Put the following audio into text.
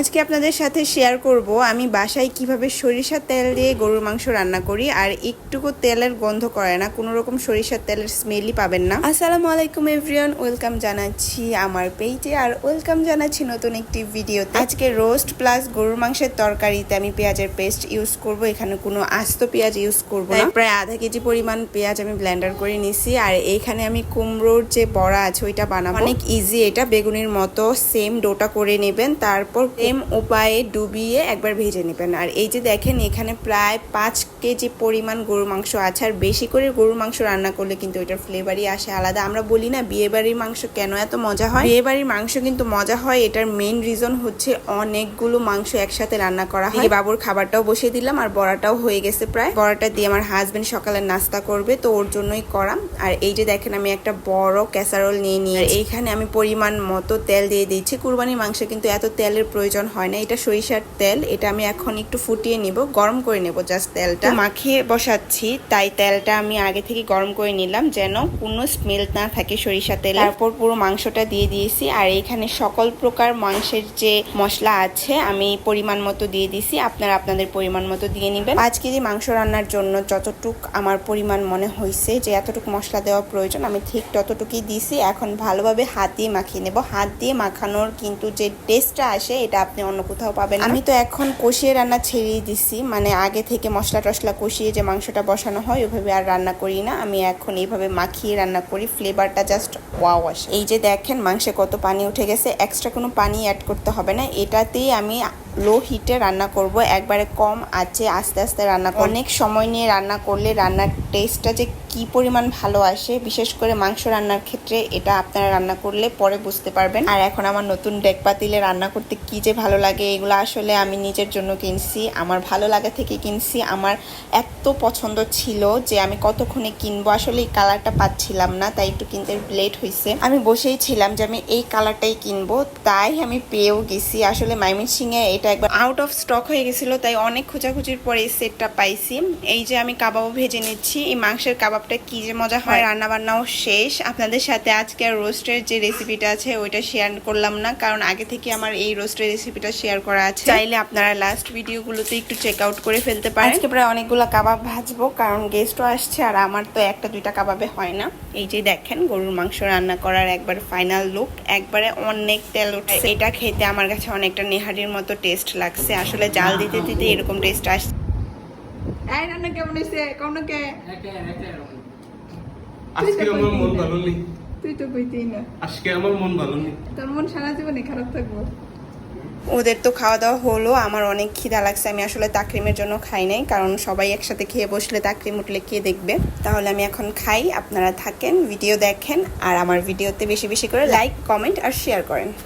আজকে আপনাদের সাথে শেয়ার করব আমি বাসায় কীভাবে সরিষার তেল দিয়ে গরুর মাংস রান্না করি আর একটুকু তেলের গন্ধ করে না কোনো রকম সরিষার তেলের স্মেলই পাবেন না। আসসালামু আলাইকুম এভরিওয়ান ওয়েলকাম জানাচ্ছি আমার পেজে আর ওয়েলকাম জানাচ্ছি নতুন একটি ভিডিওতে আজকে রোস্ট প্লাস গরুর মাংসের তরকারিতে আমি পেঁয়াজের পেস্ট ইউজ করব এখানে কোনো আস্ত পেঁয়াজ ইউজ করব না। প্রায় আধা কেজি পরিমাণ পেঁয়াজ আমি ব্লেন্ডার করে নিছি আর এইখানে আমি কুমড়োর যে বড়া আছে ওইটা বানাবো। অনেক ইজি এটা বেগুনের মতো সেম ডোটা করে নেবেন তারপর সেম উপায়ে ডুবিয়ে একবার ভেজে নেবেন। আর এই যে দেখেন, এখানে প্রায় পাঁচ কেজি পরিমাণ গরুর মাংস আছে। আর বেশি করে গরুর মাংস রান্না করলে কিন্তু ওইটার ফ্লেভারই আসে আলাদা। আমরা বলি না, বিয়ে বাড়ির মাংস কেন এত মজা হয়? বিয়ে বাড়ির মাংস কিন্তু মজা হয়, এটার মেইন রিজন হচ্ছে অনেকগুলো মাংস একসাথে রান্না করা হয়। বাবুর খাবারটাও বসিয়ে দিলাম, আর বড়াটাও হয়ে গেছে প্রায়। বড়াটা দিয়ে আমার হাজবেন্ড সকালে নাস্তা করবে, তো ওর জন্যই করা আর এই যে দেখেন, আমি একটা বড় ক্যাসারোল নিয়ে নিয়ে আর এইখানে আমি পরিমাণ মতো তেল দিয়ে দিচ্ছি কুরবানির মাংস কিন্তু এত তেলের প্রয়োজন হয় না। এটা সরিষার তেল এটা আমি এখন একটু ফুটিয়ে নিব গরম করে নেব জাস্ট তেলটা। মাখিয়ে বসাচ্ছি তাই তেলটা আমি আগে থেকে গরম করে নিলাম যেন কোনো স্মেল না থাকে সরিষা তেল। তারপর পুরো মাংসটা দিয়ে দিয়েছি আর এখানে সকল প্রকার মাংসের যে মশলা আছে আমি পরিমাণ মতো দিয়ে দিছি আপনারা আপনাদের পরিমাণ মতো দিয়ে নেবেন। পাঁচ কেজি মাংস রান্নার জন্য যতটুক আমার পরিমাণ মনে হয়েছে যে এতটুকু মশলা দেওয়া প্রয়োজন আমি ঠিক ততটুকুই দিছি। এখন ভালোভাবে হাত দিয়ে মাখিয়ে নেব। হাত দিয়ে মাখানোর কিন্তু যে টেস্টটা আসে এটা আপনি অন্য কোথাও পাবেন। আমি তো এখন কষিয়ে রান্না ছেড়েই দিছি। মানে আগে থেকে মশলা টশলা কষিয়ে যে মাংসটা বসানো হয়, ওইভাবে আর রান্না করি না। আমি এখন এইভাবে মাখিয়ে রান্না করি। ফ্লেভারটা জাস্ট ওয়াও আসে। এই যে দেখেন মাংসে কত পানি উঠে গেছে। এক্সট্রা কোনো পানি অ্যাড করতে হবে না। এটাতেই আমি লো হিটে রান্না করব। একবারে কম আছে, আস্তে আস্তে রান্না। অনেক সময় নিয়ে রান্না করলে রান্নার টেস্টটা যে কি পরিমাণ ভালো আসে, বিশেষ করে মাংস রান্নার ক্ষেত্রে এটা আপনারা রান্না করলে পরে বুঝতে পারবেন। আর এখন আমার নতুন ডেক পাতিলে রান্না করতে কি যে ভালো লাগে, এগুলো আসলে আমি নিজের জন্য কিনছি, আমার ভালো লাগা থেকে কিনছি, আমার এত পছন্দ ছিল যে আমি কতক্ষণে কিনবো। আসলে এই কালারটা পাচ্ছিলাম না, তাই একটু কিনতে লেট হয়েছে আমি বসেই ছিলাম যে আমি এই কালারটাই কিনবো, তাই আমি পেয়েও গেছি। আসলে মাইমিনসিংয়ে এটা একবার আউট অফ স্টক হয়ে গেছিল তাই অনেক খোঁজাখুঁজির পরে এই সেটটা পাইছি। এই যে আমি কাবাবও ভেজে নিচ্ছি এই মাংসের কাবাবটা কি যে মজা হয় রান্না বান্নাও শেষ। আপনাদের সাথে আজকে আর রোস্টের যে রেসিপিটা আছে ওইটা শেয়ার করলাম না কারণ আগে থেকে আমার এই রোস্টের রেসিপিটা শেয়ার করা আছে। চাইলে আপনারা লাস্ট ভিডিওগুলোতে একটু চেক আউট করে ফেলতে পারেন। আজকে প্রায় অনেকগুলো কাবাব ভাজবো কারণ গেস্টও আসছে আর আমার তো একটা দুইটা কাবাবে হয় না। এই যে দেখেন গরুর মাংস রান্না করার একবার ফাইনাল লুক একবারে অনেক তেল উঠছে। এটা খেতে আমার কাছে অনেকটা নেহারির মতো টেস্ট লাগছে। আসলে জাল দিতে দিতে এরকম টেস্ট আসছে। এই রান্না কেমন হয়েছে কনকে আজকে আমার মন ভালো নেই। তুই তো কইতেই না। আজকে আমার মন ভালো নেই। তোর মন সারা জীবনে খারাপ থাকব। ওদের তো খাওয়া দাওয়া হলো আমার অনেক খিদা লাগছে। আমি আসলে তাকরিমের জন্য খাই নাই কারণ সবাই একসাথে খেয়ে বসলে তাকরিম উঠলে কে দেখবে? তাহলে আমি এখন খাই আপনারা থাকেন ভিডিও দেখেন আর আমার ভিডিওতে বেশি বেশি করে লাইক কমেন্ট আর শেয়ার করেন।